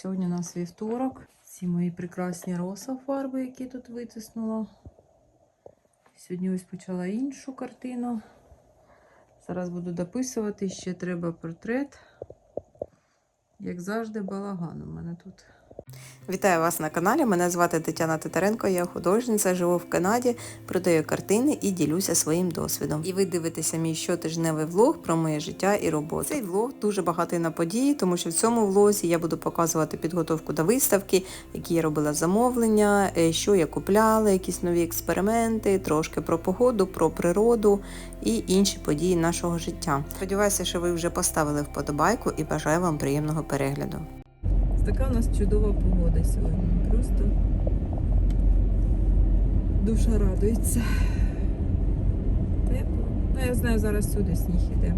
Сьогодні у нас вівторок. Ці мої прекрасні роса фарби, які тут витиснула. Сьогодні ось почала іншу картину. Зараз буду дописувати. Ще треба портрет. Як завжди, балаган у мене тут. Вітаю вас на каналі. Мене звати Тетяна Титаренко, я художниця, живу в Канаді, продаю картини і ділюся своїм досвідом. І ви дивитеся мій щотижневий влог про моє життя і роботу. Цей влог дуже багатий на події, тому що в цьому влозі я буду показувати підготовку до виставки, які я робила замовлення, е, що я купляла, якісь нові експерименти, трошки про погоду, про природу і інші події нашого життя. Сподіваюся, що ви вже поставили вподобайку і бажаю вам приємного перегляду. Така у нас чудова погода сьогодні. Просто душа радується. Тепло. Ну, я знаю, зараз сюди сніг іде.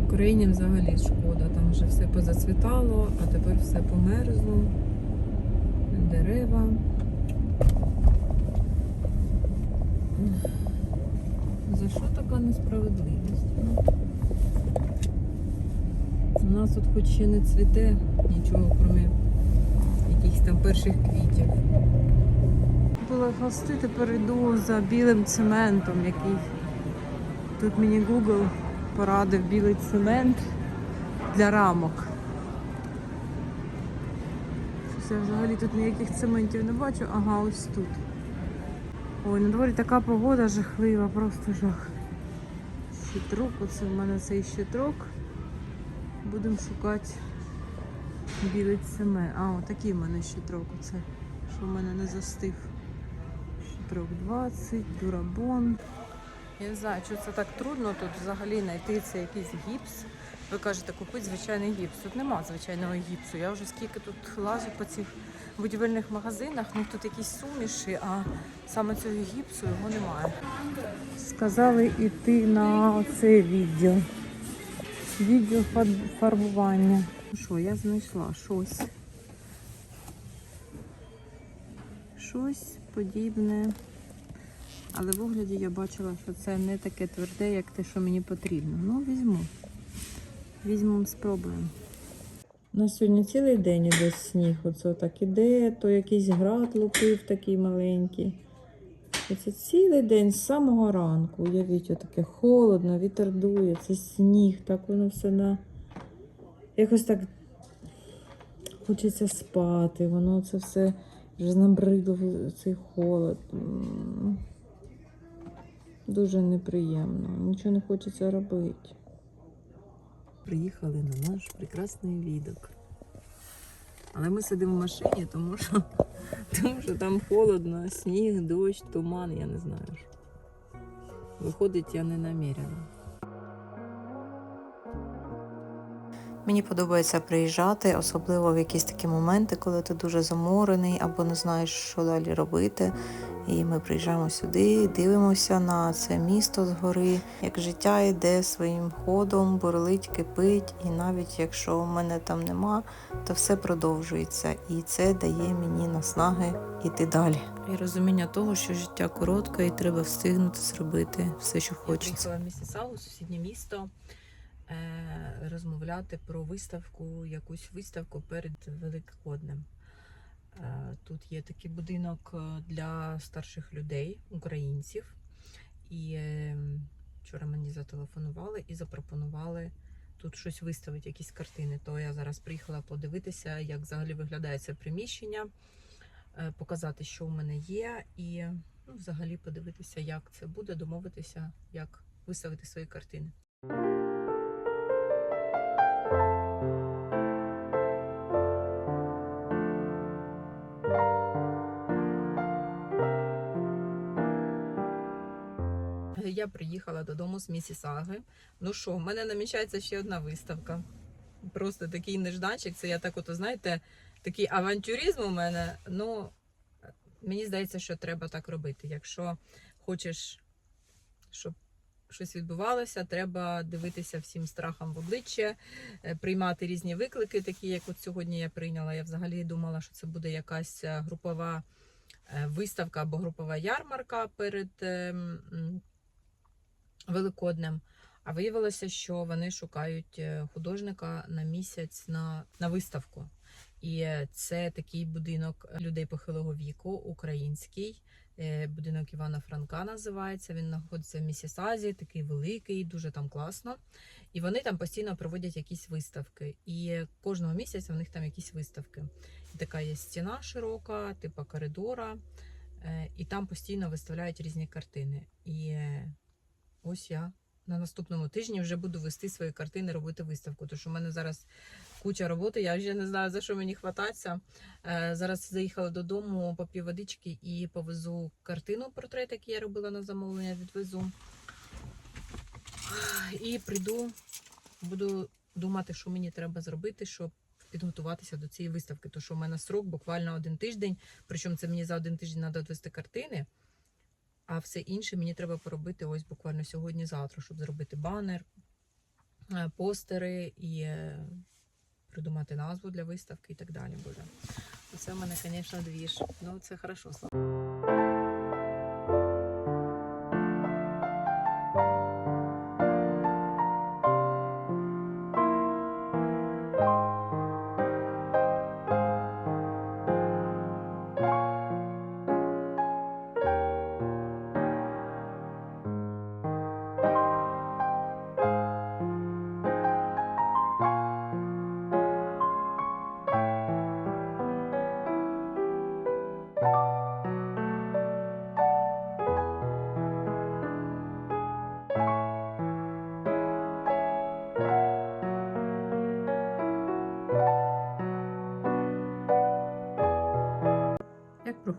В Україні взагалі шкода, там вже все позацвітало, а тепер все померзло. Дерева. За що така несправедливість? Ну? Нас тут хоч ще не цвіте нічого, крім якихось там перших квітів. Була хвости, тепер йду за білим цементом, який тут мені Google порадив білий цемент для рамок. Щось я взагалі тут ніяких цементів не бачу. Ага, ось тут. Ой, на дворі така погода жахлива, просто жах. Щитрок, оце в мене цей щитрок. Будемо шукати білий цемент. А, отакий в мене щитрок. Оце, що в мене не застив. Щитрок 20, дурабон. Я не знаю, що це так трудно тут взагалі знайти це якийсь гіпс. Ви кажете, купити звичайний гіпс. Тут нема звичайного гіпсу. Я вже скільки тут лажу по цих будівельних магазинах, ну тут якісь суміші, а саме цього гіпсу його немає. Сказали йти на цей відділ. Відділ фар- фарбування. Ну що, я знайшла щось. Щось подібне. Але в огляді я бачила, що це не таке тверде, як те, що мені потрібно. Ну, візьму. Візьмемо, спробуємо. На сьогодні цілий день іде сніг. Оце так іде, то якийсь град лупив такий маленький. І це цілий день з самого ранку. Уявіть, отаке холодно, вітер дує, це сніг, так воно все на. Якось так хочеться спати, воно це все вже набридло цей холод. Дуже неприємно. Нічого не хочеться робити. Приїхали на наш прекрасний відок. Але ми сидимо в машині, тому що тому що там холодно, сніг, дощ, туман, я не знаю. Виходить, я не наміряна. Мені подобається приїжджати, особливо в якісь такі моменти, коли ти дуже заморений або не знаєш, що далі робити. І ми приїжджаємо сюди, дивимося на це місто згори, як життя йде своїм ходом, бурлить, кипить, і навіть якщо в мене там нема, то все продовжується, і це дає мені наснаги йти далі. І розуміння того, що життя коротке, і треба встигнути зробити все, що Я хочеться. приїхала в Місісагу, сусіднє місто, розмовляти про виставку, якусь виставку перед Великоднем. Е, Тут є такий будинок е, для старших людей, українців. І е, вчора мені зателефонували і запропонували тут щось виставити, якісь картини. То я зараз приїхала подивитися, як взагалі виглядає це приміщення, е, показати, що у мене є, і ну, взагалі подивитися, як це буде, домовитися, як виставити свої картини. Я приїхала додому з Місісаги. Ну що, в мене намічається ще одна виставка. Просто такий нежданчик. Це я так, от, знаєте, такий авантюризм у мене. Ну, мені здається, що треба так робити. Якщо хочеш, щоб щось відбувалося, треба дивитися всім страхам в обличчя, е, приймати різні виклики, такі як от сьогодні я прийняла. Я взагалі думала, що це буде якась е, групова е, виставка або групова ярмарка перед ем, Великоднем. А виявилося, що вони шукають е, художника на місяць на, на виставку. І е, це такий будинок людей похилого віку, український. Е, Будинок Івана Франка називається. Він знаходиться в Місісазі, такий великий, дуже там класно. І вони там постійно проводять якісь виставки. І кожного місяця в них там якісь виставки. І така є стіна широка, типу коридора, і там постійно виставляють різні картини. І ось я на наступному тижні вже буду вести свої картини, робити виставку. Тому що в мене зараз куча роботи, я вже не знаю за що мені хвататися. Е, Зараз заїхала додому, поп'ю водички і повезу картину портрет, який я робила на замовлення, відвезу. І прийду, буду думати, що мені треба зробити, щоб підготуватися до цієї виставки. Тому що в мене срок буквально один тиждень. Причому це мені за один тиждень треба відвести картини. А все інше мені треба поробити ось буквально сьогодні-завтра, щоб зробити банер, е, постери і е, придумати назву для виставки і так далі буде. Це в мене, звісно, двіж. Ну, це хорошо,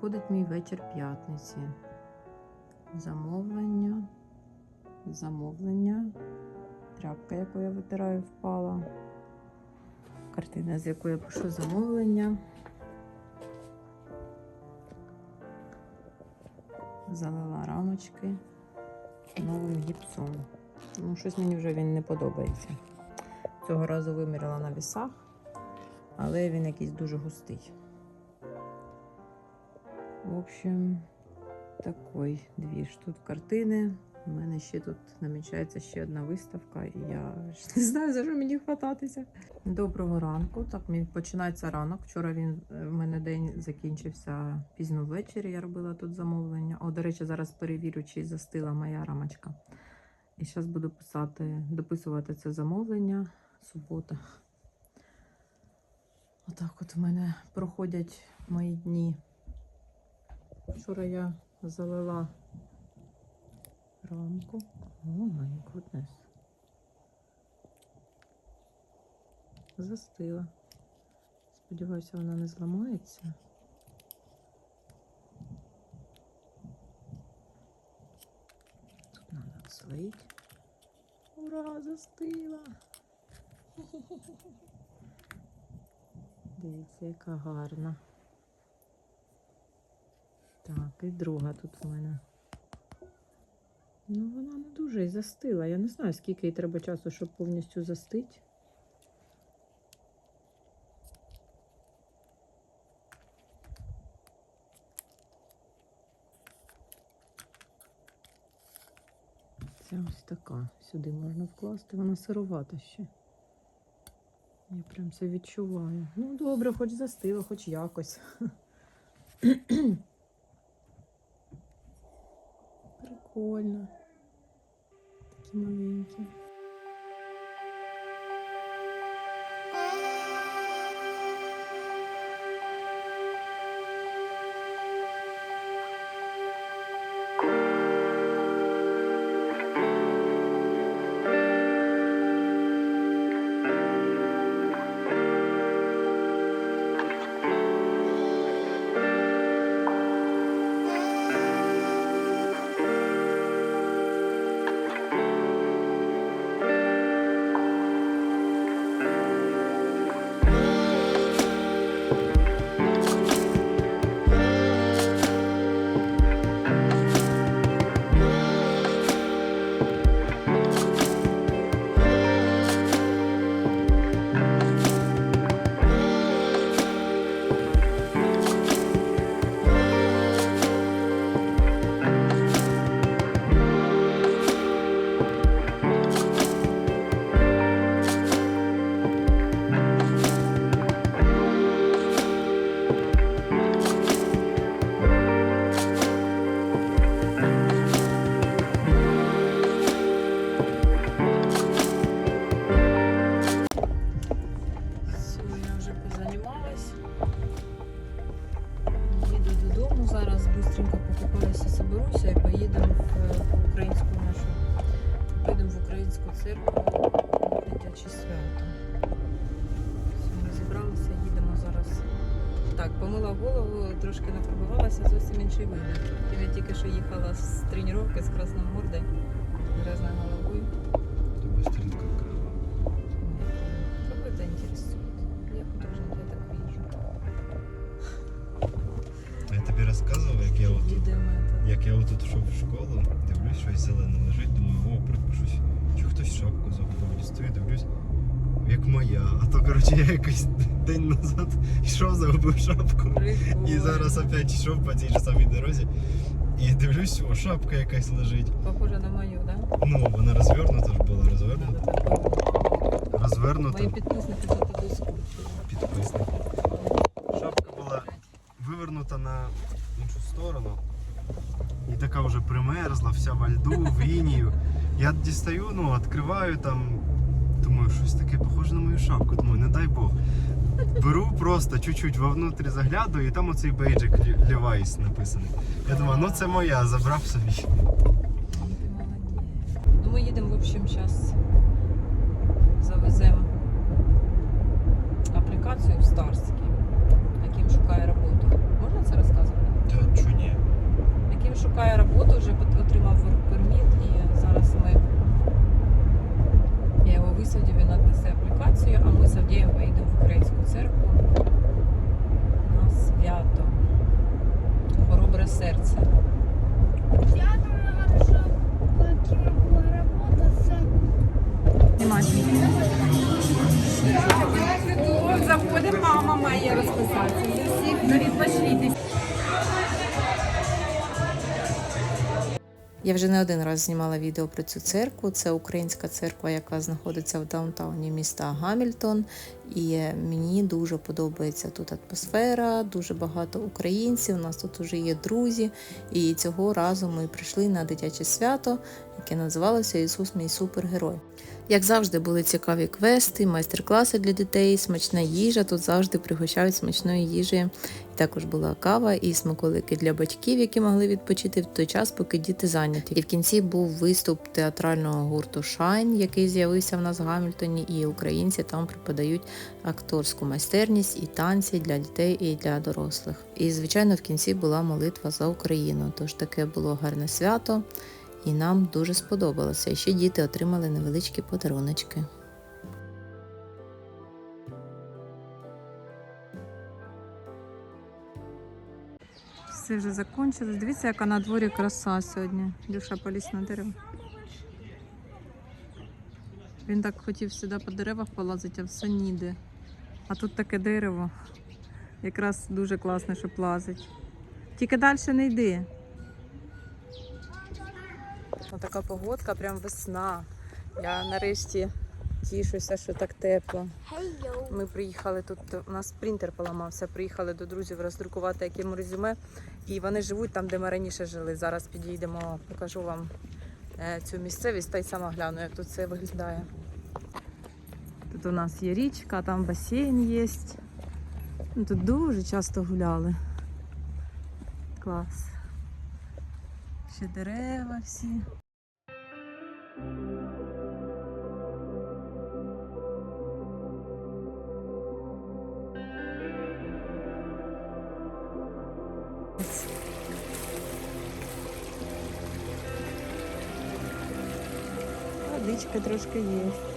проходить мій вечір п'ятниці? Замовлення, замовлення, тряпка, яку я витираю, впала, картина, з якої я пишу замовлення. Залила рамочки новим гіпсом. Ну, щось мені вже він не подобається. Цього разу виміряла на вісах, але він якийсь дуже густий. В общем, такой двіж. Тут картини. У мене ще тут намічається ще одна виставка, і я ж не знаю, за що мені хвататися. Доброго ранку. Так, починається ранок. Вчора він е, в мене день закінчився пізно ввечері. Я робила тут замовлення. О, до речі, зараз перевірю, чи застила моя рамочка. І зараз буду писати, дописувати це замовлення. Субота. Отак от в мене проходять мої дні. Вчора я залила рамку. О, май гуднес. Застила. Сподіваюся, вона не зламається. Тут треба слоїти. Ура, застила! Дивіться, яка гарна. Так, і друга тут в мене. Ну, вона не дуже і застила. Я не знаю, скільки їй треба часу, щоб повністю застити. Це ось така. Сюди можна вкласти, вона сировата ще. Я прям це відчуваю. Ну, добре, хоч застила, хоч якось. Прикольно. Такі маленькі. Розказував, як я отут, як я отут йшов в школу, дивлюсь, щось зелене лежить, думаю, о, припишусь. Чи хтось шапку загубив, дістаю, дивлюсь, як моя. А то, коротше, я якийсь день назад йшов, загубив шапку. І зараз опять йшов по тій же самій дорозі. І дивлюсь, о, шапка якась лежить. Похоже на мою, да? Ну, вона розвернута ж була, розвернута. так. Розвернута. Мої підписники за таку скрутили. підписник. Шапка на іншу сторону. І така вже примерзла, вся во льду, в інію. Я дістаю, ну, відкриваю там. Думаю, щось таке похоже на мою шапку. Думаю, не дай Бог. Беру просто чуть-чуть вовнутрі заглядаю, і там оцей бейджик Levi's написаний. Я думаю, ну це моя, забрав собі. Ну, ми їдемо, в общем, зараз завеземо аплікацію в Старський, яким шукає роботу. Це розказувати? Та чого ні? Яким шукає роботу, вже отримав перміт і зараз ми. Я його висадив, він віднесе аплікацію, а ми з Авдієм поїдемо в Українську церкву на свято. Хоробре серце. Я думала, що ким була робота, це Заходимо, мама має розписатися. Я вже не один раз знімала відео про цю церкву. Це українська церква, яка знаходиться в даунтауні міста Гамільтон. І мені дуже подобається тут атмосфера, дуже багато українців. У нас тут вже є друзі. І цього разу ми прийшли на дитяче свято, яке називалося Ісус мій супергерой. Як завжди, були цікаві квести, майстер-класи для дітей, смачна їжа. Тут завжди пригощають смачною їжею. І також була кава і смаколики для батьків, які могли відпочити в той час, поки діти зайняті. І в кінці був виступ театрального гурту Шайн, який з'явився в нас в Гамільтоні, і українці там преподають акторську майстерність і танці для дітей і для дорослих. І звичайно, в кінці була молитва за Україну. Тож таке було гарне свято, і нам дуже сподобалося. І ще діти отримали невеличкі подаруночки. Все вже закінчилось. Дивіться, яка на дворі краса сьогодні. Дюша поліз на дерево. Він так хотів сюди по деревах полазити, а все ніде. А тут таке дерево. Якраз дуже класне, щоб лазить. Тільки далі не йди. Ось така погодка, прям весна. Я нарешті тішуся, що так тепло. Ми приїхали тут, у нас принтер поламався. Приїхали до друзів роздрукувати яким резюме. І вони живуть там, де ми раніше жили. Зараз підійдемо, покажу вам е, цю місцевість та й сама гляну, як тут це виглядає. Тут у нас є річка, там басейн є. Ну, Тут дуже часто гуляли. Клас. Ще дерева всі. Водичка трошки є.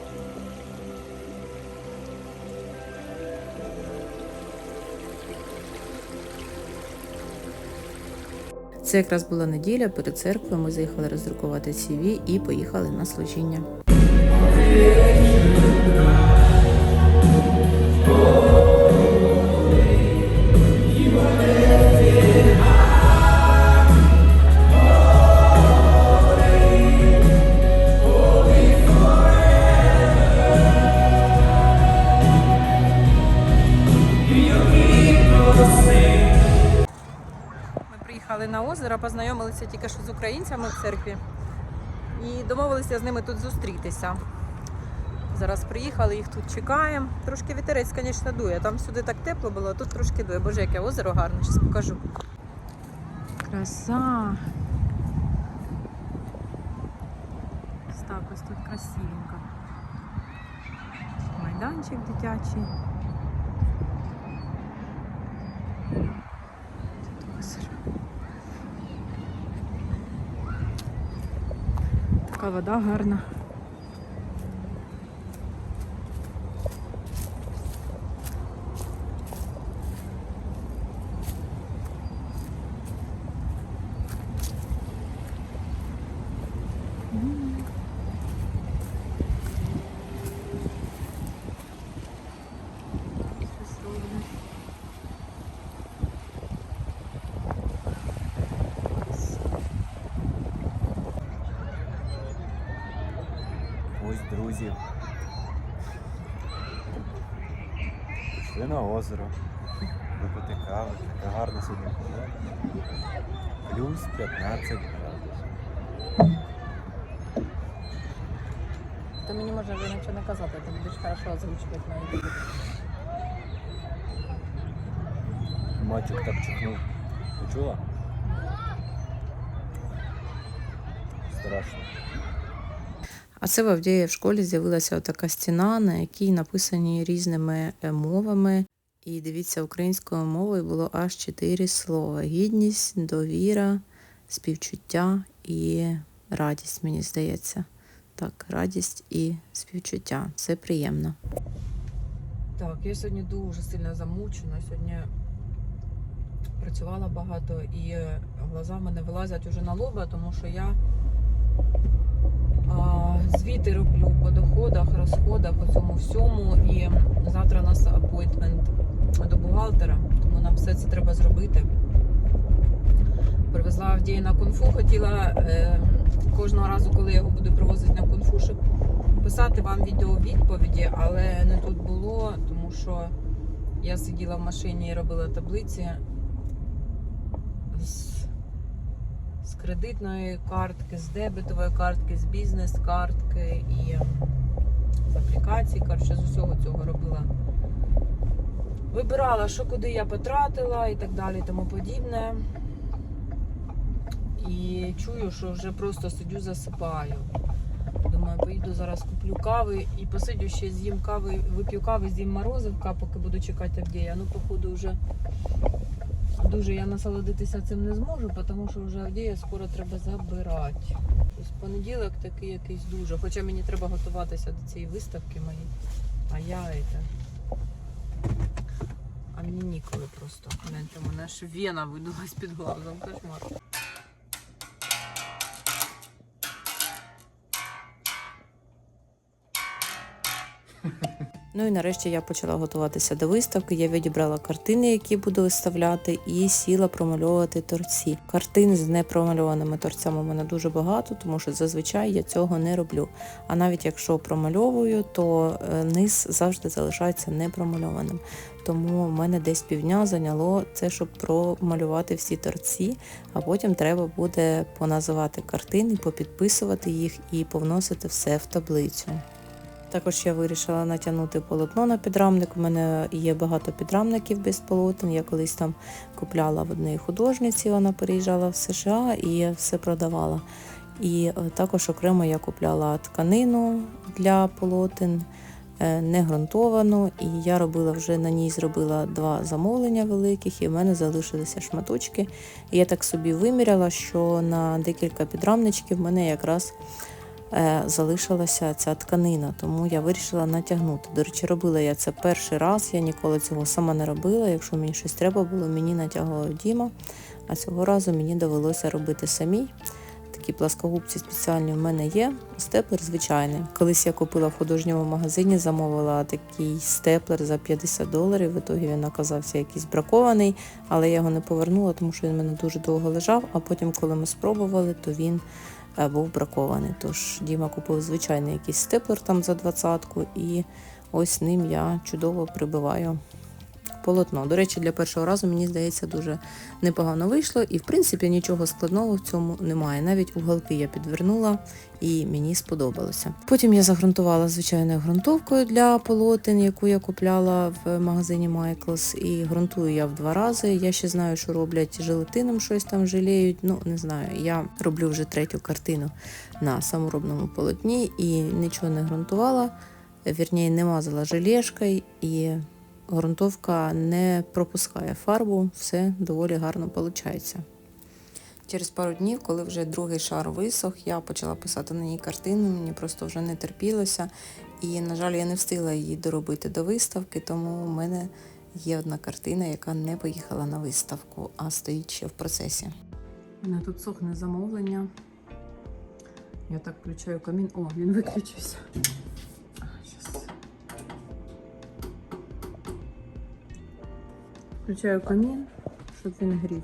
Це якраз була неділя перед церквою. Ми заїхали роздрукувати CV і поїхали на служіння. Познайомилися тільки що з українцями в церкві і домовилися з ними тут зустрітися. Зараз приїхали, їх тут чекаємо. Трошки вітерець, звісно, дує. Там сюди так тепло було, а тут трошки дує. Боже, яке озеро гарне, зараз покажу. Краса. Ось так ось тут красивенько. Майданчик дитячий. Така вода гарна. Ось друзі. Пішли на озеро. Випити кави. Така гарна сьогодні погода. Плюс 15 градусів. Ти мені можна вже нічого не казати, ти будеш хорошо озвучувати на ютубі. Мальчик так чихнув. Ти чула? Страшно. А це в Авдіє в школі з'явилася така стіна, на якій написані різними е, мовами. І дивіться, українською мовою було аж чотири слова: гідність, довіра, співчуття і радість, мені здається. Так, радість і співчуття. Це приємно. Так, я сьогодні дуже сильно замучена. Сьогодні працювала багато і е, глаза в мене вилазять уже на лоба, тому що я звіти роблю по доходах, розходах, по цьому всьому. І завтра у нас апойтмент до бухгалтера, тому нам все це треба зробити. Привезла Авдія на кунфу, хотіла е, кожного разу, коли я його буду привозити на кунфу, щоб писати вам відео відповіді, але не тут було, тому що я сиділа в машині і робила таблиці кредитної картки, з дебетової картки, з бізнес-картки і з аплікації. Коротше, з усього цього робила. Вибирала, що куди я потратила і так далі, і тому подібне. І чую, що вже просто сидю, засипаю. Думаю, поїду зараз куплю кави і посидю ще з'їм кави, вип'ю кави, з'їм морозивка, поки буду чекати Авдія. Ну, походу, вже дуже я насолодитися цим не зможу, тому що вже Авдія скоро треба забирати. Тобто понеділок такий якийсь дуже. Хоча мені треба готуватися до цієї виставки моєї. А я это... А мені ніколи просто. Гляньте, у мене аж вена видулась під глазом. Кошмар. Ну і нарешті я почала готуватися до виставки. Я відібрала картини, які буду виставляти, і сіла промальовувати торці. Картин з непромальованими торцями у мене дуже багато, тому що зазвичай я цього не роблю. А навіть якщо промальовую, то е, низ завжди залишається непромальованим. Тому в мене десь півдня зайняло це, щоб промалювати всі торці, а потім треба буде поназивати картини, попідписувати їх і повносити все в таблицю. Також я вирішила натягнути полотно на підрамник. У мене є багато підрамників без полотен. Я колись там купляла в однієї художниці, вона переїжджала в США і все продавала. І е, також окремо я купляла тканину для полотен, е, не ґрунтовану. І я робила вже на ній зробила два замовлення великих, і в мене залишилися шматочки. І я так собі виміряла, що на декілька підрамничків в мене якраз залишилася ця тканина, тому я вирішила натягнути. До речі, робила я це перший раз, я ніколи цього сама не робила. Якщо мені щось треба було, мені натягував Діма, а цього разу мені довелося робити самій. Такі пласкогубці спеціальні в мене є. Степлер звичайний. Колись я купила в художньому магазині, замовила такий степлер за 50 доларів. В ітогі він оказався якийсь бракований, але я його не повернула, тому що він в мене дуже довго лежав. А потім, коли ми спробували, то він е, був бракований. Тож Діма купив звичайний якийсь степлер там за двадцятку, і ось ним я чудово прибиваю полотно. До речі, для першого разу мені здається дуже непогано вийшло, і в принципі нічого складного в цьому немає. Навіть уголки я підвернула і мені сподобалося. Потім я загрунтувала звичайною ґрунтовкою для полотен, яку я купляла в магазині Michaels, і ґрунтую я в два рази. Я ще знаю, що роблять желатином, щось там жаліють. Ну не знаю. Я роблю вже третю картину на саморобному полотні і нічого не ґрунтувала. Вірніше, не мазала желешкою і ґрунтовка не пропускає фарбу, все доволі гарно виходить. Через пару днів, коли вже другий шар висох, я почала писати на ній картину, мені просто вже не терпілося. І, на жаль, я не встигла її доробити до виставки, тому у мене є одна картина, яка не поїхала на виставку, а стоїть ще в процесі. У мене тут сохне замовлення. Я так включаю камін. О, він виключився. Включаю камін, щоб він грів.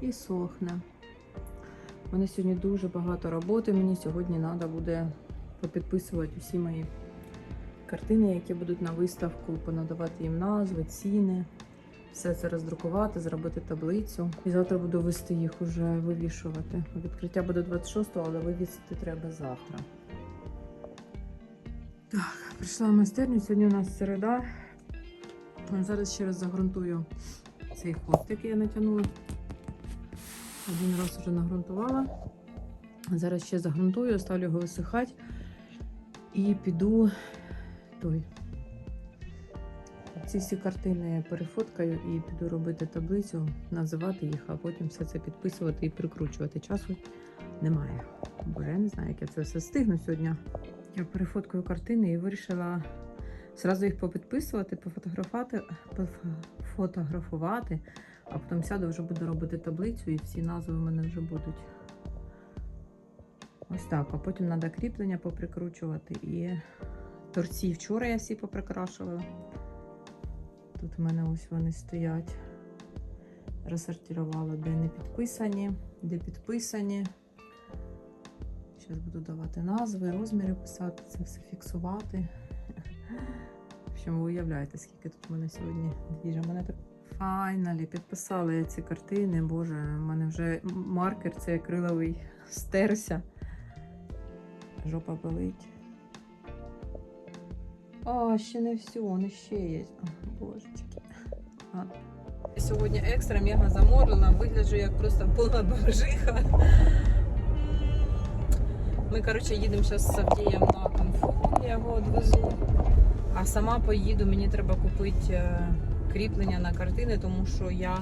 І сохне. У мене сьогодні дуже багато роботи. Мені сьогодні треба буде попідписувати усі мої картини, які будуть на виставку, понадавати їм назви, ціни все це роздрукувати, зробити таблицю. І завтра буду вести їх уже вивішувати. Відкриття буде 26-го, але вивісити треба завтра. Так, прийшла в майстерню. Сьогодні у нас середа. Зараз ще раз загрунтую цей хвост, який я натягнула. Один раз вже нагрунтувала. Зараз ще загрунтую, ставлю його висихати і піду той ці всі картини я перефоткаю і піду робити таблицю, називати їх, а потім все це підписувати і прикручувати. Часу немає. Бо я не знаю, як я це все встигну сьогодні. Я перефоткаю картини і вирішила зразу їх попідписувати, пофотографувати, пофотографувати, а потім сяду вже буду робити таблицю, і всі назви в мене вже будуть. Ось так. А потім треба кріплення поприкручувати і торці вчора я всі поприкрашувала. Тут в мене ось вони стоять. Розсортувала, де не підписані, де підписані. Зараз буду давати назви, розміри писати, це все фіксувати. Общем, ви уявляєте, скільки тут в мене сьогодні двіжа. Мене так файналі підписали я ці картини. Боже, в мене вже маркер цей акриловий стерся. Жопа болить. А, ще не все, не ще є. О, божечки. Ладно. Сьогодні екстра мега заморена, вигляджу як просто повна бомжиха. Ми, коротше, їдемо зараз з Авдієм на конфу, я його відвезу. А сама поїду, мені треба купити е, кріплення на картини, тому що я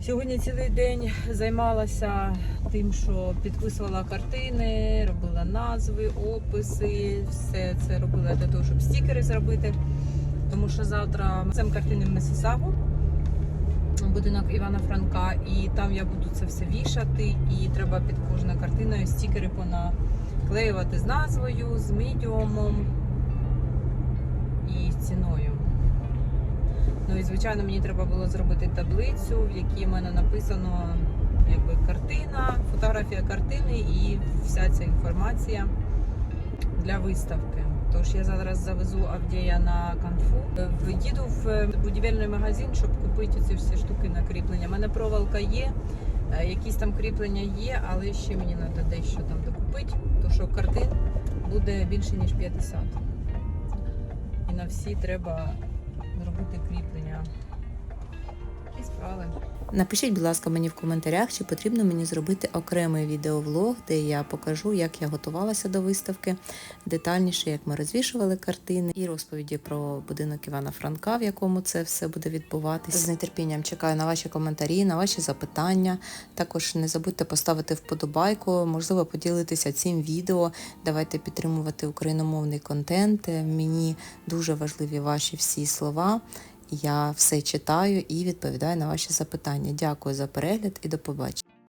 сьогодні цілий день займалася тим, що підписувала картини, робила назви, описи, все це робила для того, щоб стікери зробити. Тому що завтра цим картини в Месісагу, будинок Івана Франка, і там я буду це все вішати, і треба під кожною картиною стікери понаклеювати з назвою, з медіумом і ціною. Ну і звичайно, мені треба було зробити таблицю, в якій в мене написано якби картина, фотографія картини і вся ця інформація для виставки. Тож я зараз завезу Авдія на канфу. Е, Їду в будівельний магазин, щоб купити ці всі штуки на кріплення. У мене проволока є, е, якісь там кріплення є, але ще мені треба дещо там докупити, тому що картин буде більше ніж 50. І на всі треба зробити кріплення. І справи. Напишіть, будь ласка, мені в коментарях, чи потрібно мені зробити окремий відеовлог, де я покажу, як я готувалася до виставки, детальніше, як ми розвішували картини, і розповіді про будинок Івана Франка, в якому це все буде відбуватися. З нетерпінням чекаю на ваші коментарі, на ваші запитання. Також не забудьте поставити вподобайку, можливо, поділитися цим відео. Давайте підтримувати україномовний контент. Мені дуже важливі ваші всі слова. Я все читаю і відповідаю на ваші запитання. Дякую за перегляд і до побачення.